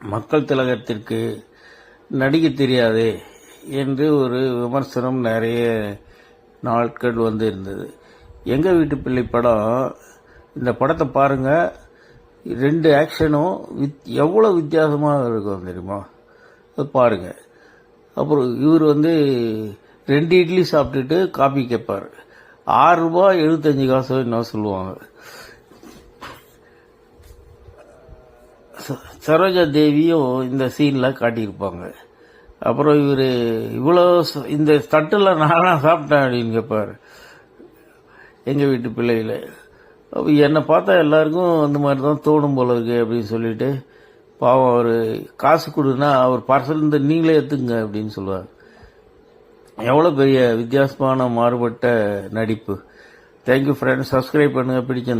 மக்கள் திலகத்திற்கு நடிக்க தெரியாதே என்று ஒரு விமர்சனம் நிறைய நாட்கள் வந்து இருந்தது எங்கள் வீட்டு பிள்ளை படம் இந்த படத்தை பாருங்கள் ரெண்டு ஆக்ஷனும் வித் எவ்வளோ வித்தியாசமாக இருக்கும் தெரியுமா? அது பாருங்கள் அப்புறம் இவர் வந்து ரெண்டு இட்லி சாப்பிட்டுட்டு காபி கேட்பார். ஆறு ரூபாய் எழுபத்தஞ்சு காசு என்ன சொல்லுவாங்க? சரோஜா தேவியும் இந்த சீனில் காட்டியிருப்பாங்க. அப்புறம் இவர் இவ்வளோ இந்த தட்டில் நானாக சாப்பிட்டேன் அப்படின்னு கேட்பார் எங்கள் வீட்டு பிள்ளையில். அப்போ என்னை பார்த்தா எல்லாருக்கும் அந்த மாதிரி தான் தோணும் போல இருக்கு அப்படின்னு சொல்லிட்டு பாவம் அவர் காசு கொடுன்னா அவர் பார்சல் இந்த நீங்களே எடுத்துங்க அப்படின்னு சொல்லுவார். எவ்வளோ பெரிய வித்தியாசமான மாறுபட்ட நடிப்பு. தேங்க்யூ ஃப்ரெண்ட்ஸ் சப்ஸ்கிரைப் பண்ணுங்கள் பிடிச்சிருந்தா